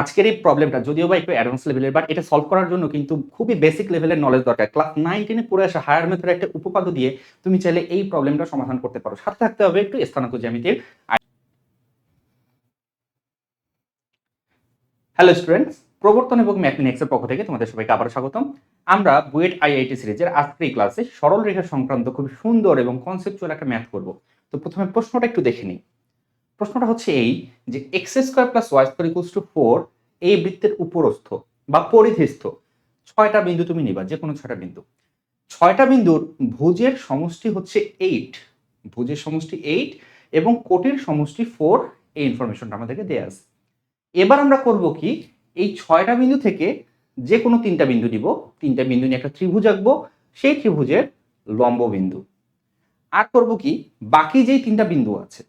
আজকের এই প্রবলেমটা যদিও বা একটু অ্যাডভান্স লেভেলের বাট এটা সলভ করার জন্য কিন্তু খুবই বেসিক লেভেলের নলেজ দরকার। ক্লাস নাইন টেনে পড়ে আসা হায়ার মেথডের একটা উপপাদ্য দিয়ে তুমি চাইলে এই প্রবলেমটা সমাধান করতে পারো। সাথে থাকতে হবে একটু স্থানাঙ্ক জ্যামিতির হ্যালো স্টুডেন্টস প্রবর্তন এবং ম্যাথমেটিক্সের পক্ষ থেকে তোমাদের সবাইকে আবার স্বাগতম। আমরা বুয়েট আইআইটি সিরিজের আজকের এই ক্লাসে সরল রেখা সংক্রান্ত খুব সুন্দর এবং কনসেপচুয়াল একটা ম্যাথ করব। তো প্রথমে প্রশ্নটা একটু দেখে নিই। প্রশ্নটা হচ্ছে এই যে X square plus Y square equals to four এই বৃত্তের উপরস্থ বা পরিধিস্থ ছয়টা বিন্দু তুমি নিবা যে কোনো ছয়টা বিন্দু। ছয়টা বিন্দুর ভুজের সমষ্টি হচ্ছে এইট ভুজের সমষ্টি এইট এবং কোটির সমষ্টি ফোর এই ইনফরমেশনটা আমাদেরকে দেওয়া আছে। এবার আমরা করব কি, এই ছয়টা বিন্দু থেকে যে কোনো তিনটা বিন্দু নিব। তিনটা বিন্দু নিয়ে একটা ত্রিভুজ আঁকবো, সেই ত্রিভুজের লম্ব বিন্দু। আর করব কি, বাকি যেই তিনটা বিন্দু আছে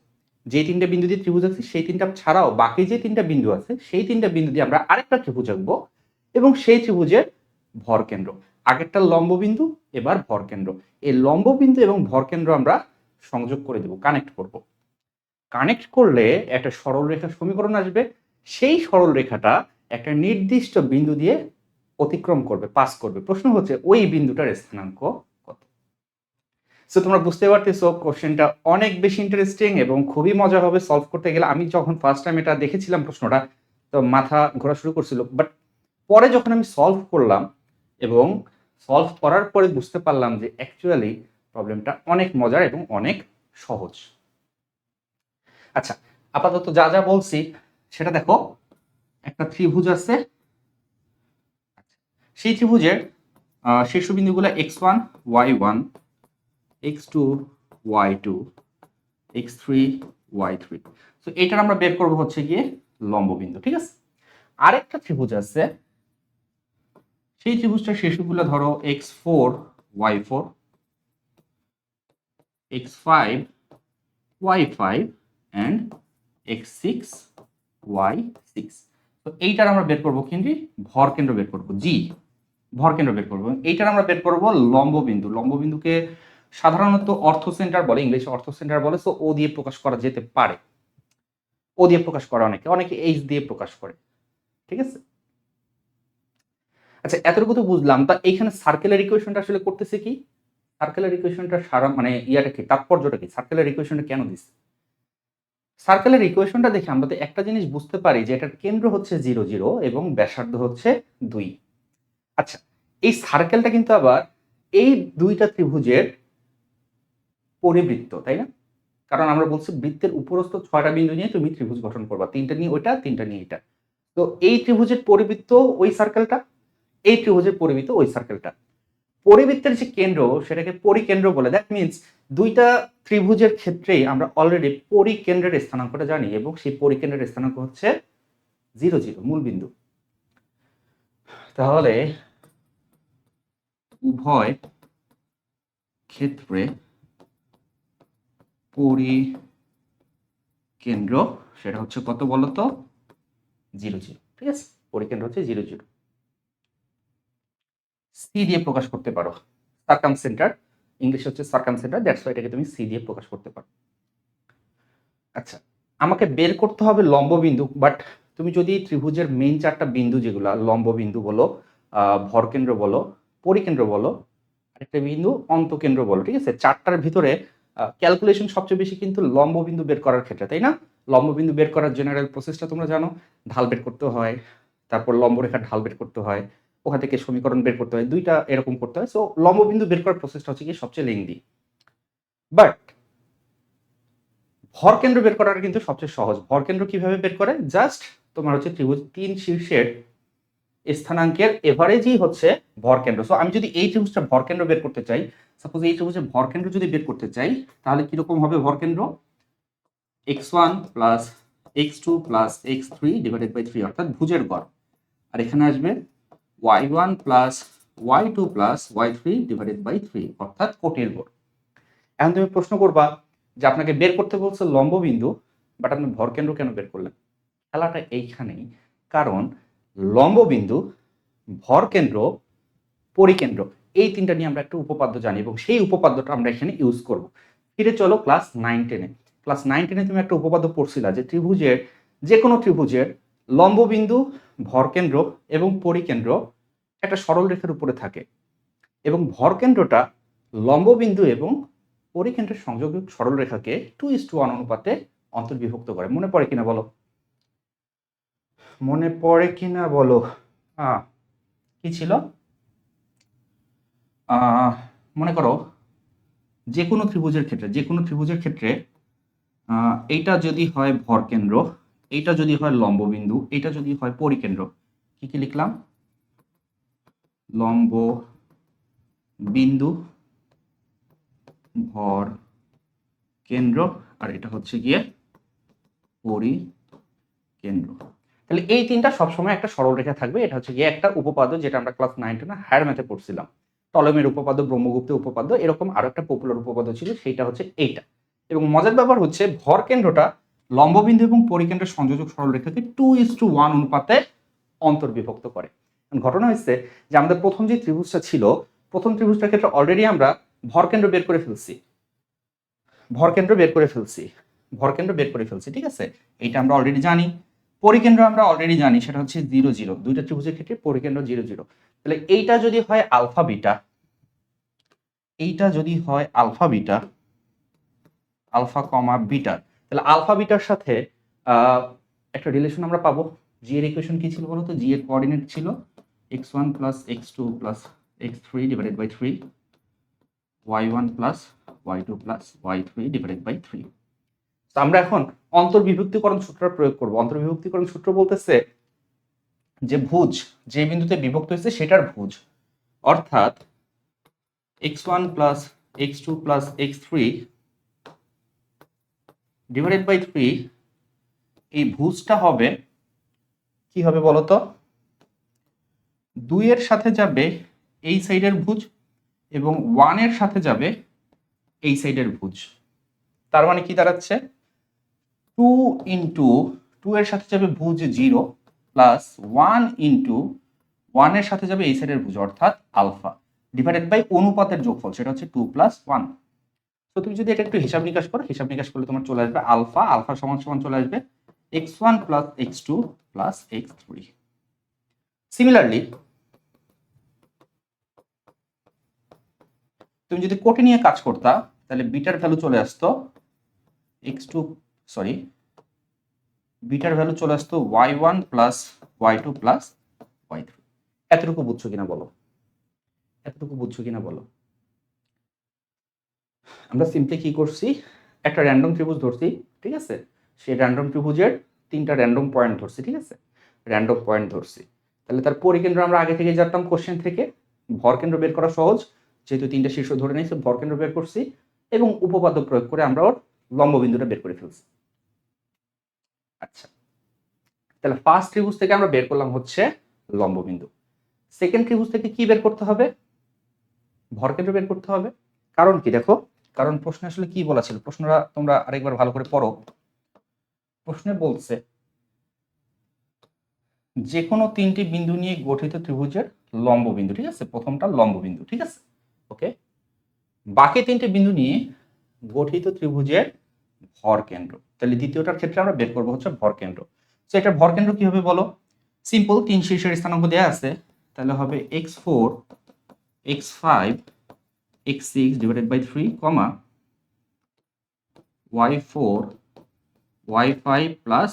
যে তিনটা বিন্দু দিয়ে ত্রিভুজ আছে, সেই তিনটা ছাড়াও বাকি যে তিনটা বিন্দু আছে, সেই তিনটা বিন্দু দিয়ে আমরা আরেকটা ত্রিভুজ আঁকবো এবং সেই ত্রিভুজের ভর কেন্দ্র। আগেরটা লম্ব বিন্দু, এবার ভর কেন্দ্র। এই লম্ব বিন্দু এবং ভর কেন্দ্র আমরা সংযোগ করে দেব কানেক্ট করব। কানেক্ট করলে একটা সরল রেখার সমীকরণ আসবে, সেই সরল রেখাটা একটা নির্দিষ্ট বিন্দু দিয়ে অতিক্রম করবে পাস করবে। প্রশ্ন হচ্ছে, ওই বিন্দুটার স্থানাঙ্ক সো তোমরা বুঝতে পারতেছো কোশ্চেনটা অনেক বেশি ইন্টারেস্টিং এবং খুবই মজা হবে সলভ করতে গেলে। আমি যখন ফার্স্ট টাইম এটা দেখেছিলাম প্রশ্নটা, তো মাথা ঘোরা শুরু করছিল। বাট পরে যখন আমি সলভ করলাম এবং সলভ করার পরে বুঝতে পারলাম যে অ্যাকচুয়ালি প্রবলেমটা অনেক মজার এবং অনেক সহজ। আচ্ছা আপাতত যা যা বলছি, সেটা দেখো, একটা ত্রিভুজ আছে। সেই ত্রিভুজের শীর্ষবিন্দুগুলো X one Y one X two Y two X three Y three তো এটার আমরা বের করব হচ্ছে গিয়ে লম্ববিন্দু, ঠিক আছে? আরেকটা ত্রিভুজ আছে। সেই ত্রিভুজটার শীর্ষগুলো ধরো X four Y four X five Y five and X six Y six তো এইটার আমরা বের করব কিন্তু ভর কেন্দ্র বের করব। জি, ভর কেন্দ্র বের করব। এইটার আমরা বের করব লম্ববিন্দু। লম্ববিন্দুকে বিন্দুকে সাধারণত অর্থ সেন্টার বলে ইংলিশে অর্থ সেন্টার বলে সো ও দিয়ে প্রকাশ করা যেতে পারে। ও দিয়ে প্রকাশ করে অনেকে অনেকে এইচ দিয়ে প্রকাশ করে, ঠিক আছে? আচ্ছা এতটুকু তো বুঝলাম, তা এইখানে সার্কেলের ইকুয়েশনটা আসলে করতেছে কি? সার্কেলের ইকুয়েশনটা সারা মানে ইয়াটা কি, তাৎপর্যটা কি? সার্কেলের ইকুয়েশনটা কেন দিচ্ছে সার্কেলের ইকুয়েশনটা দেখে আমরা তো একটা জিনিস বুঝতে পারি যে এটার কেন্দ্র হচ্ছে জিরো জিরো এবং ব্যাসার্ধ হচ্ছে দুই। আচ্ছা এই সার্কেলটা কিন্তু আবার এই দুইটা ত্রিভুজের পরিবৃত্ত, তাই না? কারণ আমরা বলছি বৃত্তের উপরস্থ ছয়টা বিন্দু নিয়ে তুমি ত্রিভুজ গঠন করবা। তিনটা নিয়ে ওইটা, তিনটা নিয়ে এটা। তো এই ত্রিভুজের পরিবৃত্ত ওই সার্কেলটা এই ত্রিভুজের পরিবৃত্ত ওই সার্কেলটা পরিবৃত্তের যে কেন্দ্র, সেটাকে পরিকেন্দ্র বলে। দ্যাট মিনস দুইটা ত্রিভুজের ক্ষেত্রেই আমরা অলরেডি পরিকেন্দ্রের স্থানাঙ্কটা জানি এবং সেই পরিকেন্দ্রের স্থানাঙ্ক হচ্ছে জিরো জিরো মূলবিন্দু তাহলে উভয় ক্ষেত্রে পরিকেন্দ্র, সেটা হচ্ছে কত বলতো জিরো জিরো, ঠিক আছে? পরিকেন্দ্র হচ্ছে জিরো জিরো। সি দিয়ে প্রকাশ করতে পারো। সার্কাম সেন্টার ইংলিশ হচ্ছে সার্কাম সেন্টার দ্যাটস ওয়াই এটাকে তুমি সি দিয়ে প্রকাশ করতে পারো। আচ্ছা আমাকে বের করতে হবে লম্ব বিন্দু বাট তুমি যদি ত্রিভুজের মেইন চারটা বিন্দু যেগুলা লম্ব বিন্দু বলো ভরকেন্দ্র বলো, পরিকেন্দ্র বলো, আরেকটা বিন্দু অন্তকেন্দ্র বলো, ঠিক আছে? চারটার ভিতরে ক্যালকুলেশন সবচেয়ে বেশি কিন্তু লম্ববিন্দু বের করার ক্ষেত্রে, তাই না? লম্ববিন্দু বের করার জেনারেল প্রসেসটা তোমরা জানো, ঢাল বের করতে হয়, তারপর লম্ব রেখার ঢাল বের করতে হয়, ওখান থেকে সমীকরণ বের করতে হয়, দুইটা এরকম করতে হয়। সো লম্ববিন্দু বের করার প্রসেসটা হচ্ছে কি সবচেয়ে লেংদি বাট ভর কেন্দ্র বের করাটা কিন্তু সবচেয়ে সহজ। ভর কেন্দ্র কীভাবে বের করে? জাস্ট তোমার হচ্ছে ত্রিভুজ, তিন শীর্ষের স্থানাঙ্কের এভারেজই হচ্ছে ভর কেন্দ্র। সো আমি যদি এই ত্রিভুজটা ভর কেন্দ্র বের করতে চাই সাপোজ এই ত্রিভুজের ভর কেন্দ্র যদি বের করতে চাই, তাহলে কীরকম হবে ভর কেন্দ্র? X one plus X two plus X three divided by three অর্থাৎ ভুজের গড়। আর এখানে আসবে Y one plus Y two plus Y three divided by three অর্থাৎ কোটির গড়। এখন তুমি প্রশ্ন করবা যে আপনাকে বের করতে বলছে লম্ব বিন্দু বাট আপনি ভরকেন্দ্র কেন বের করলেন? খেলাটা এইখানেই। কারণ লম্ব বিন্দু ভরকেন্দ্র পরিকেন্দ্র, এই তিনটা নিয়ে আমরা একটা উপপাদ্য জানি এবং সেই উপপাদ্যটা আমরা এখানে ইউজ করব। ফিরে চলো ক্লাস নাইন টেনে ক্লাস নাইন টেনে তুমি একটা উপপাদ্য পড়ছিলা যে ত্রিভুজের যে কোনো ত্রিভুজের লম্ববিন্দু ভরকেন্দ্র এবং পরিকেন্দ্র একটা সরল রেখার উপরে থাকে এবং ভরকেন্দ্রটা লম্ববিন্দু এবং পরিকেন্দ্রের সংযোগ সরল রেখাকে টু ইস টু অনুপাতে অন্তর্বিভক্ত করে। মনে পড়ে কিনা বলো? মনে পড়ে কিনা বলো? আহ, কি ছিল? মনে করো যে কোনো ত্রিভুজের ক্ষেত্রে যে কোনো ত্রিভুজের ক্ষেত্রে এইটা যদি হয় ভরকেন্দ্র এইটা যদি হয় লম্ববিন্দু এইটা যদি হয় পরিকেন্দ্র কি কি লিখলাম? লম্ব বিন্দু ভর কেন্দ্র আর এটা হচ্ছে গিয়ে পরিকেন্দ্র। তাহলে এই তিনটা সবসময় একটা সরল রেখা থাকবে। এটা হচ্ছে গিয়ে একটা উপপাদ্য যেটা আমরা ক্লাস নাইন টেনে হায়ার ম্যাথে পড়ছিলাম। টলমের উপপাদ্য ব্রহ্মগুপ্তের উপপাদ্য, এরকম আরও একটা পপুলার উপপাদ্য ছিল, সেইটা হচ্ছে এইটা। এবং মজার ব্যাপার হচ্ছে, ভর কেন্দ্রটা লম্ববিন্দু এবং পরিকেন্দ্রের সংযোজক সরলরেখাকে টু ইস টু ওয়ান অনুপাতে অন্তর্বিভক্ত করে। ঘটনা হচ্ছে যে আমাদের প্রথম যে ত্রিভুজটা ছিল, প্রথম ত্রিভুজটার ক্ষেত্রে অলরেডি আমরা ভরকেন্দ্র বের করে ফেলছি। ভরকেন্দ্র বের করে ফেলছি। ভরকেন্দ্র বের করে ফেলছি, ঠিক আছে? এইটা আমরা অলরেডি জানি। পরিকেন্দ্র আমরা অলরেডি জানি, সেটা হচ্ছে জিরো জিরো দুইটা ত্রিভুজের ক্ষেত্রে পরিকেন্দ্র জিরো জিরো তাহলে এইটা যদি হয় আলফা বিটা এইটা যদি হয় alpha beta alpha comma beta তাহলে আলফা বিটার সাথে একটা রিলেশন আমরা পাবো। জি এর ইকুয়েশন কি ছিল বলতো? জি এর কোঅর্ডিনেট ছিল X one plus X two plus X three divided by three Y one plus Y two plus Y three divided by three তো আমরা এখন অন্তর্বিভক্তিকরণ সূত্র প্রয়োগ করব। অন্তর্বিভক্তিকরণ সূত্র বলতেছে যে ভুজ যে বিন্দুতে বিভক্ত হয়েছে সেটার ভুজ। অর্থাৎ X one plus X two plus X three divided by three এই ভুজটা হবে কি হবে বলতো? দুইয়ের সাথে যাবে এই সাইডের ভুজ এবং ওয়ানের সাথে যাবে এই সাইডের ভুজ। তার মানে কি দাঁড়াচ্ছে? টু ইন্টু টু এর সাথে যাবে ভুজ জিরো প্লাস ওয়ান ইন্টু ওয়ানের সাথে যাবে এই সাইডের ভুজ, অর্থাৎ আলফা ডিভাইডেড বাই অনুপাতের যোগফল, সেটা হচ্ছে টু প্লাস ওয়ান তো তুমি যদি এটা একটু হিসাব নিকাশ করো, হিসাব নিকাশ করলে তোমার চলে আসবে আলফা আলফা সমান সমান চলে আসবে X one plus X two plus X three similarly তুমি যদি কোটে নিয়ে কাজ করতা, তাহলে বিটার ভ্যালু চলে আসতো এক্স টু সরি, বিটার ভ্যালু চলে আসতো Y one plus Y two plus Y three. এতটুকু বুঝছ কিনা বলো? এতটুকু বুঝছ কিনা বলো? আমরা সিম্পলি কি করছি? একটা র্যান্ডম ত্রিভুজ ধরছি, ঠিক আছে? সেই র্যান্ডম ত্রিভুজের তিনটা র্যান্ডম পয়েন্ট ধরছি, ঠিক আছে? র্যান্ডম পয়েন্ট ধরছি। তাহলে তার পরিকেন্দ্র আমরা আগে থেকে জানতাম কোশ্চেন থেকে। ভরকেন্দ্র বের করা সহজ। যেহেতু তিনটা শীর্ষ ধরে নিয়েছি ভরকেন্দ্র বের করছি এবং উপপাদ্য প্রয়োগ করে আমরা ওর লম্ববিন্দুটা বের করে ফেলছি। আচ্ছা। তাহলে ফার্স্ট ত্রিভুজ থেকে আমরা বের করলাম হচ্ছে লম্ববিন্দু। সেকেন্ড ত্রিভুজ থেকে কি বের করতে হবে? ভরকেন্দ্র বের করতে হবে। কারণ কি দেখো? কারণ প্রশ্নে আসলে কি বলা ছিল? প্রশ্নটা তোমরা আরেকবার ভালো করে পড়ো। প্রশ্নে বলছে যে কোনো তিনটি বিন্দু নিয়ে গঠিত ত্রিভুজের লম্ববিন্দু, ঠিক আছে? প্রথমটা লম্ববিন্দু, ঠিক আছে? ওকে? বাকি তিনটে বিন্দু নিয়ে গঠিত ত্রিভুজের ভর কেন্দ্র তাহলে দ্বিতীয়টার ক্ষেত্রে আমরা বের করব হচ্ছে ভর কেন্দ্র। তো এটার ভর কি হবে বলো? সিম্পল তিন শীর্ষের স্থানাঙ্ক দেওয়া আছে। তাহলে হবে X four X five X six divided by three comma Y four Y five plus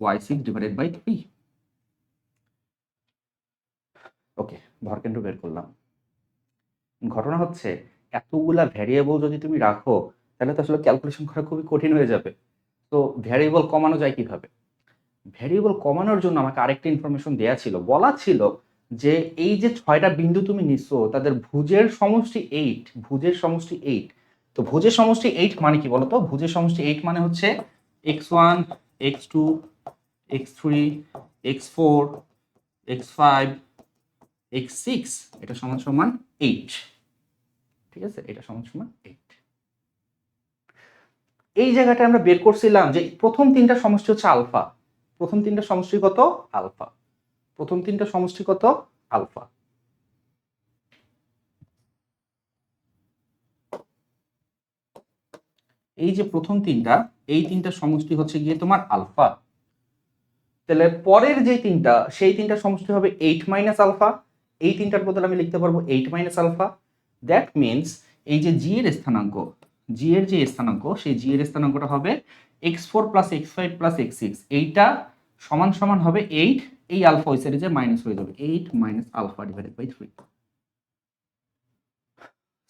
Y six divided by three okay ভরকেন্দ্র বের করলাম। ঘটনা হচ্ছে, এতগুলা ভ্যারিয়েবল যদি তুমি রাখো, তাহলে তো আসলে ক্যালকুলেশন করা খুবই কঠিন হয়ে যাবে। তো ভ্যারিয়েবল কমানো যায় কীভাবে? ভ্যারিয়েবল কমানোর জন্য আমাকে আরেকটা ইনফরমেশন দেয়া ছিল। বলা ছিল যে এই যে ছয়টা বিন্দু তুমি নিচ্ছ, তাদের ভুজের সমষ্টি এইট ভুজের সমষ্টি এইট তো ভুজের সমষ্টি এইট মানে কি বলতো? ভুজের সমষ্টি এইট মানে হচ্ছে X one X two X three X four X five X six এটা সমান সমান এইট ঠিক আছে? এটা সমান সমান এইট এই জায়গাটা আমরা বের করছিলাম যে প্রথম তিনটা সমষ্টি হচ্ছে আলফা। প্রথম তিনটা সমষ্টি কত? আলফা। প্রথম তিনটা সমষ্টি কত? আলফা। এই যে প্রথম তিনটা, এই তিনটা সমষ্টি হচ্ছে গিয়ে তোমার আলফা। তাহলে পরের যে তিনটা, সেই তিনটা সমষ্টি হবে এইট মাইনাস আলফা। এই তিনটার বদলে আমি লিখতে পারব eight minus alpha. That means এই যে জি এর স্থানাঙ্ক জি এর যে স্থানাঙ্ক, সেই জি এর স্থানাঙ্কটা হবে X four plus X five plus X six এইটা সমান সমান হবে এইট এই আলফা ওই সাইডে যে মাইনাস হয়ে যাবে। Eight minus alpha divided by three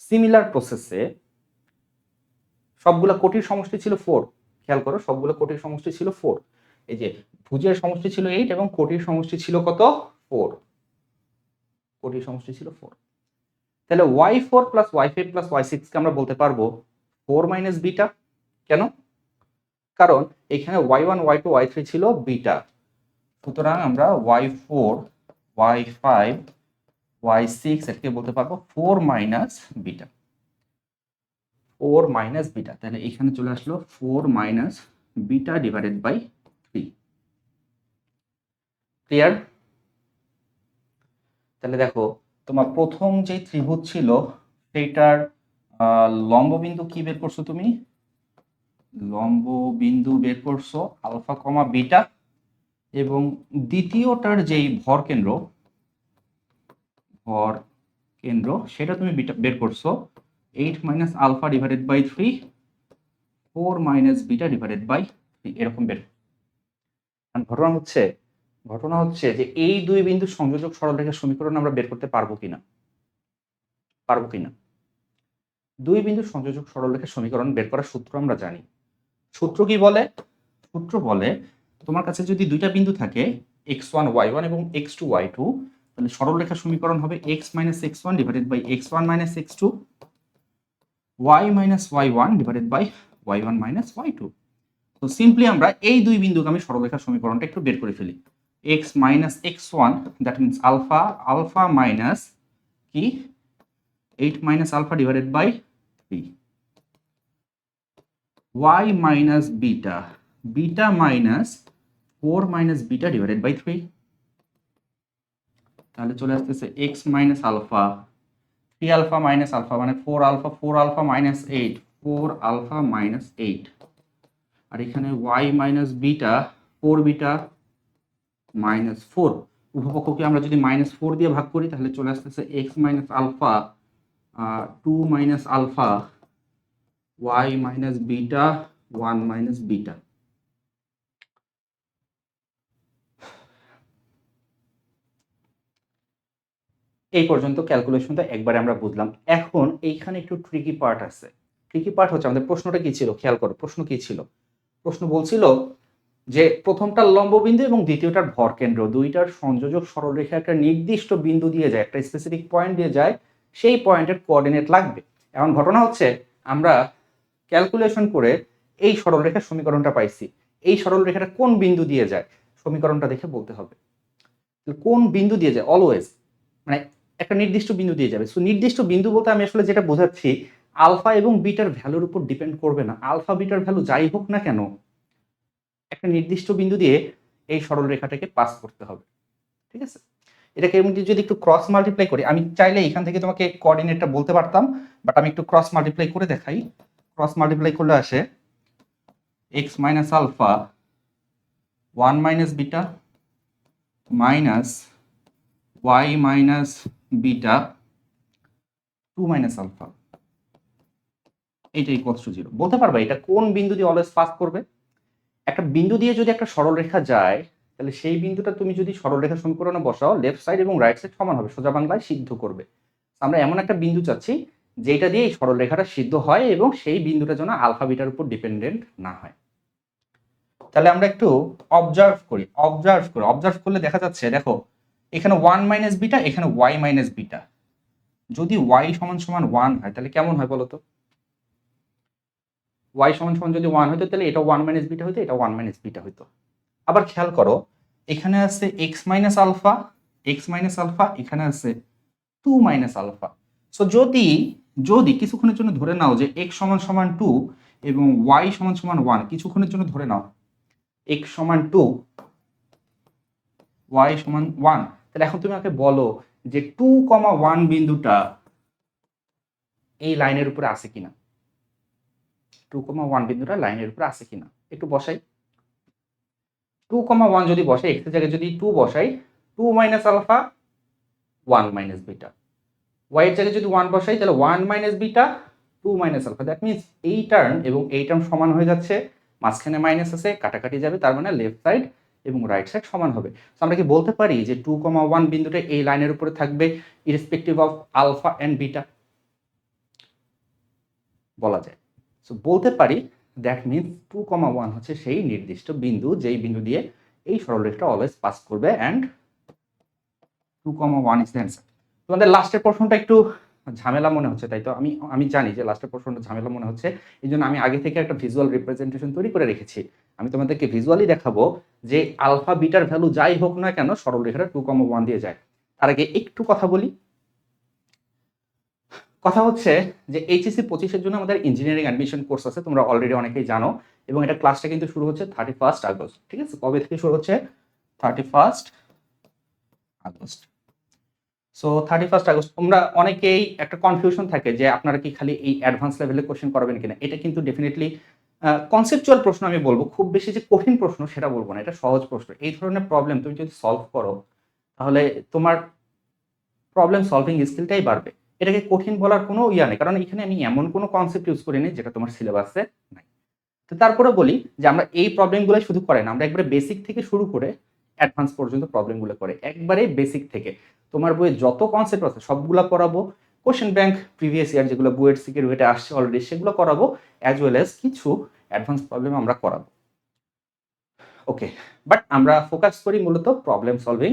similar প্রসেসে সবগুলা কোটির সমষ্টি ছিল ফোর খেয়াল করো, সবগুলো কোটির সমষ্টি ছিল ফোর এই যে ভুজের সমষ্টি ছিল এইট এবং কোটির সমষ্টি ছিল কত? ফোর কোটির সমষ্টি ছিল ফোর তাহলে Y four plus Y five plus Y সিক্সকে আমরা বলতে পারব ফোর মাইনাস বিটা। কেন? কারণ এখানে Y one, Y two, Y three ছিল বিটা। সুতরাং আমরা Y four, Y five, Y six এটাকে বলতে পারব four minus beta. Four minus beta. তাহলে এখানে চলে আসলো four minus beta divided by three. Clear? তাহলে দেখো, তোমার প্রথম যে ত্রিভুজ ছিল সেইটার লম্ব বিন্দু কি বের করছ তুমি? লম্ব বিন্দু বের করছ, আলফা কমা বিটা, এবং দ্বিতীয়টার যেই ভর কেন্দ্র ভর কেন্দ্র, সেটা তুমি বের করছ, eight minus alpha divided by three, four minus beta divided by এরকম বের ঘটনা হচ্ছে ঘটনা হচ্ছে যে এই দুই বিন্দু সংযোজক সরলরেখার সমীকরণ আমরা বের করতে পারব কিনা? পারব কিনা? দুই বিন্দু সংযোজক সরলরেখার সমীকরণ বের করার সূত্র আমরা জানি। সূত্র কি বলে? সূত্র বলে, তোমার কাছে যদি দুইটা বিন্দু থাকে এক্স ওয়ান ওয়াই ওয়ান এবং এক্স টু ওয়াই টু তাহলে সরলরেখার সমীকরণ হবে X minus X one divided by X one minus X two Y minus Y one divided by Y one minus Y two তো সিম্পলি আমরা এই দুই বিন্দুকে আমি সরলরেখার সমীকরণটা একটু বের করে ফেলি। X minus X one that means alpha alpha minus কি? Eight minus alpha divided by three Y minus beta beta minus four minus beta divided by three তাহলে চলে আসতেছে X minus alpha three alpha minus alpha মানে four alpha four alpha minus eight four alpha minus eight আর এখানে Y minus beta four beta minus four উপপক্ষকে আমরা যদি minus four দিয়ে ভাগ করি, তাহলে চলে আসতেছে X minus alpha two minus alpha Y minus beta one minus beta এই পর্যন্ত ক্যালকুলেশনটা একবারে আমরা বুঝলাম। এখন এইখানে একটু ট্রিকি পার্ট আছে। ট্রিকি পার্ট হচ্ছে আমাদের প্রশ্নটা কি ছিল? খেয়াল করো, প্রশ্ন কি ছিল? প্রশ্ন বলছিল যে প্রথমটার লম্ববিন্দু এবং দ্বিতীয়টার ভর কেন্দ্র দুইটার সংযোজক সরলরেখা একটা নির্দিষ্ট বিন্দু দিয়ে যায়, একটা স্পেসিফিক পয়েন্ট দিয়ে যায় সেই পয়েন্টের কোঅর্ডিনেট লাগবে। এখন ঘটনা হচ্ছে, আমরা ক্যালকুলেশন করে এই সরলরেখার সমীকরণটা পাইছি। এই সরলরেখাটা কোন বিন্দু দিয়ে যায়? সমীকরণটা দেখে বলতে হবে। কোন বিন্দু দিয়ে যায়? অলওয়েজ মানে একটা নির্দিষ্ট বিন্দু দিয়ে যাবে। সো নির্দিষ্ট বিন্দু বলতে আমি আসলে যেটা বোঝাচ্ছি আলফা এবং বিটার ভ্যালুর উপর ডিপেন্ড করবে না। আলফা বিটার ভ্যালু যাই হোক না কেন, একটা নির্দিষ্ট বিন্দু দিয়ে এই সরল রেখাটাকে পাস করতে হবে। ঠিক আছে? এটাকে আমি যদি একটু ক্রস মাল্টিপ্লাই করি, আমি চাইলে এখান থেকে তোমাকে কোঅর্ডিনেটটা বলতে পারতাম বাট আমি একটু ক্রস মাল্টিপ্লাই করে দেখাই। ক্রস মাল্টিপ্লাই করলে আসে X minus alpha one minus beta minus Y minus beta two minus alpha এইটা ইকুয়ালস টু জিরো বলতে পারবা এটা কোন বিন্দু দিয়ে অলওয়েজ পাস করবে? একটা বিন্দু দিয়ে যদি একটা সরল রেখা যায় তাহলে সেই বিন্দুটা তুমি যদি সরলরেখা সমীকরণে বসাও লেফট সাইড এবং রাইট সাইড সমান হবে, সোজা বাংলায় সিদ্ধ করবে। আমরা এমন একটা বিন্দু চাচ্ছি, যেটা দিয়ে এই সরলরেখাটা সিদ্ধ হয় এবং সেই বিন্দুটা যেন আলফা বিটার উপর ডিপেন্ডেন্ট না হয়। তাহলে আমরা একটু অবজার্ভ করি অবজার্ভ করি। অবজার্ভ করলে দেখা যাচ্ছে, দেখো, এখানে ওয়ান মাইনাস বিটা এখানে ওয়াই মাইনাস বিটা যদি ওয়াই সমান সমান ওয়ান হয়, তাহলে কেমন হয় বলতো? ওয়াই সমান সমান যদি ওয়ান হতো তাহলে এটা ওয়ান মাইনাস বিটা হতো এটা ওয়ান মাইনাস বিটা হতো আবার খেয়াল করো, এখানে আছে X minus alpha X minus alpha এখানে আছে টু মাইনাস আলফা সো যদি যদি কিছুক্ষণের জন্য ধরে নাও যে এক্স সমান সমান টু এবং ওয়াই সমান সমান ওয়ান কিছুক্ষণের জন্য ধরে নাও এক্স সমান টু ওয়াই সমান ওয়ান তাহলে এখন তুমি আমাকে বলো যে টু কমা ওয়ান বিন্দুটা এই লাইনের উপরে আছে কিনা। টু কমা ওয়ান বিন্দুটা লাইনের উপরে আছে কিনা। একটু বসাই। টু কমা ওয়ান যদি বসাই এক্সের জায়গায় যদি টু বসাই two minus alpha one minus beta ওয়াইয়ের জায়গায় যদি ওয়ান বসাই, তাহলে one minus beta two minus alpha that means এই টার্ম এবং এই টার্ম সমান হয়ে যাচ্ছে। মাঝখানে মাইনাস আছে, কাটাকাটি যাবে, তার মানে লেফট সাইড এবং রাইট সাইড সমান হবে। তো আমরা কি বলতে পারি যে টু কমা ওয়ান বিন্দুটা এই লাইনের উপরে থাকবে irrespective of alpha and beta বলা যায়। সো বলতে পারি that means two comma one হচ্ছে সেই নির্দিষ্ট বিন্দু, যেই বিন্দু দিয়ে এই সরলরেখাটা অলওয়েজ পাস করবে and two comma one is answer তোমাদের লাস্টের প্রশ্নটা একটু ঝামেলা মনে হচ্ছে, তাই তো? আমি আমি জানি যে লাস্টের প্রশ্নটা ঝামেলা মনে হচ্ছে, এই জন্য আমি আগে থেকে একটা ভিজুয়াল রিপ্রেজেন্টেশন তৈরি করে রেখেছি। আমি তোমাদেরকে ভিজুয়ালি দেখাবো যে আলফা বিটার ভ্যালু যাই হোক না কেন সরলরেখাটা টু কমা ওয়ান দিয়ে যায়। তার আগে একটু কথা বলি। কথা হচ্ছে যে এইচএসসি পঁচিশের জন্য আমাদের ইঞ্জিনিয়ারিং অ্যাডমিশন কোর্স আছে, তোমরা অলরেডি অনেকেই জানো, এবং এটা ক্লাসটা কিন্তু শুরু হচ্ছে থার্টি ফার্স্ট আগস্ট, ঠিক আছে? কবে থেকে শুরু হচ্ছে? Thirty first August. So thirty first August, তোমরা অনেকেই একটা কনফিউশন থাকে যে আপনারা কি খালি এই অ্যাডভান্স লেভেলে কোশ্চেন করবেন কিনা? এটা কিন্তু ডেফিনেটলি কনসেপচুয়াল প্রশ্ন আমি বলব, খুব বেশি যে কঠিন প্রশ্ন সেটা বলব না, এটা সহজ প্রশ্ন। এই ধরনের প্রবলেম তুমি যদি সলভ করো, তাহলে তোমার প্রবলেম সলভিং স্কিলটাই বাড়বে। এটাকে কঠিন বলার কোনো ইয়া নেই, কারণ এখানে আমি এমন কোনো কনসেপ্ট ইউজ করিনি যেটা তোমার সিলেবাসে নাই। তো তারপরে বলি যে আমরা এই প্রবলেমগুলো শুধু করে না, আমরা একবারে বেসিক থেকে শুরু করে অ্যাডভান্স পর্যন্ত প্রবলেমগুলো করে একবারে বেসিক থেকে। তোমার বইয়ে যত কনসেপ্ট আছে সবগুলো করাবো কোশ্চেন ব্যাংক প্রিভিয়াস ইয়ার যেগুলো বুয়েট সিকের ওয়েটে আসছে অলরেডি সেগুলো করাবো অ্যাজ ওয়েল অ্যাজ কিছু অ্যাডভান্স প্রবলেম আমরা করাবো। ওকে বাট আমরা ফোকাস করি মূলত প্রবলেম সলভিং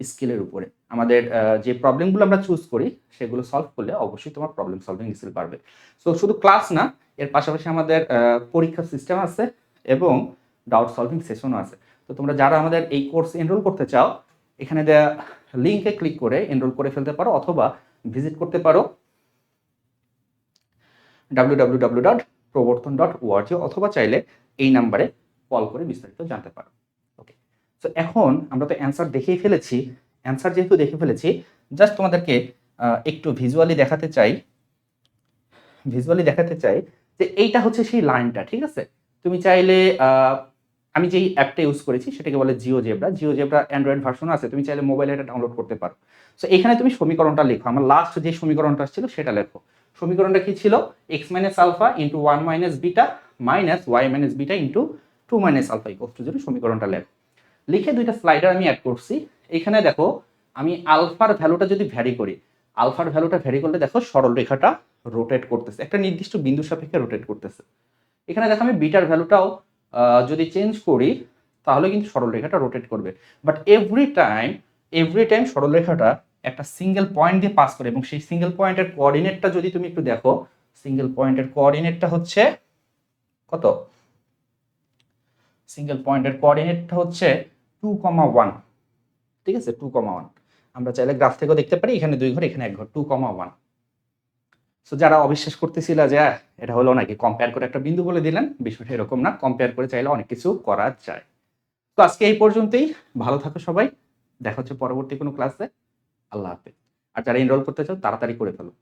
স্কিলের উপরে। আমাদের যে প্রবলেমগুলো আমরা চুজ করি সেগুলো সলভ করলে অবশ্যই তোমার প্রবলেম সলভিং স্কিল বাড়বে। সো শুধু ক্লাস না এর পাশাপাশি আমাদের আহ, পরীক্ষার সিস্টেম আছে এবং ডাউট সলভিং সেশনও আছে। তো তোমরা যারা আমাদের এই কোর্স এনরোল করতে চাও এখানে দেওয়া লিঙ্কে ক্লিক করে এনরোল করে ফেলতে পারো অথবা ভিজিট করতে পারো। ডাব্লিউ ডট প্রবর্তন ডট অথবা চাইলে এই নাম্বারে কল করে বিস্তারিত জানতে পারো। ওকে তো এখন আমরা তো অ্যান্সার দেখেই ফেলেছি অ্যান্সার যেহেতু দেখে ফেলেছি জাস্ট তোমাদেরকে একটু ভিজুয়ালি দেখাতে চাই। ভিজুয়ালি দেখাতে চাই যে এইটা হচ্ছে সেই লাইনটা ঠিক আছে? তুমি চাইলে আমি যেই অ্যাপটা ইউজ করেছি সেটাকে বলে GeoGebra GeoGebra Android version আছে, তুমি চাইলে মোবাইলে এটা ডাউনলোড করতে পারো। সো এখানে তুমি সমীকরণটা লেখো। আমার লাস্ট যে সমীকরণটা ছিল সেটা লেখো। সমীকরণটা কি ছিল? X minus alpha into one minus beta minus Y minus beta into two minus alpha equals to zero সমীকরণটা লেখো। লিখে দুইটা স্লাইডার আমি অ্যাড করছি। এখানে দেখো, আমি আলফার ভ্যালুটা যদি ভ্যারি করি, আলফার ভ্যালুটা ভ্যারি করলে দেখো সরল রেখাটা রোটেট করতেছে। একটা নির্দিষ্ট বিন্দু সাপেক্ষে রোটেট করতেছে। এখানে দেখো আমি বিটার ভ্যালুটাও যদি চেঞ্জ করি, তাহলে কিন্তু সরলরেখাটা রোটেট করবে। But every time every time সরলরেখাটা একটা সিঙ্গেল পয়েন্ট দিয়ে পাস করে, এবং সেই সিঙ্গেল পয়েন্টের কোঅর্ডিনেটটা যদি তুমি একটু দেখো সিঙ্গেল পয়েন্টের কোঅর্ডিনেটটা হচ্ছে কত? সিঙ্গেল পয়েন্টের কোঅর্ডিনেটটা হচ্ছে টু কমা ওয়ান ঠিক আছে? টু কমা ওয়ান আমরা চাইলে গ্রাফ থেকেও দেখতে পারি, এখানে দুই ঘর, এখানে এক ঘর টু কমা ওয়ান সো যারা অবিশ্বাস করতেছিল যে এটা হলো নাকি? কম্পেয়ার করে একটা বিন্দু বলে দিলেন। বিষয়টা এরকম না কম্পেয়ার করে চাইলে অনেক কিছু করা যায়। তো আজকে এই পর্যন্তই। ভালো থাকো সবাই। দেখা হচ্ছে পরবর্তী কোনো ক্লাসে আল্লাহ হাফেজ। আর যারা এনরোল করতে চাও, তাড়াতাড়ি করে ফেলো।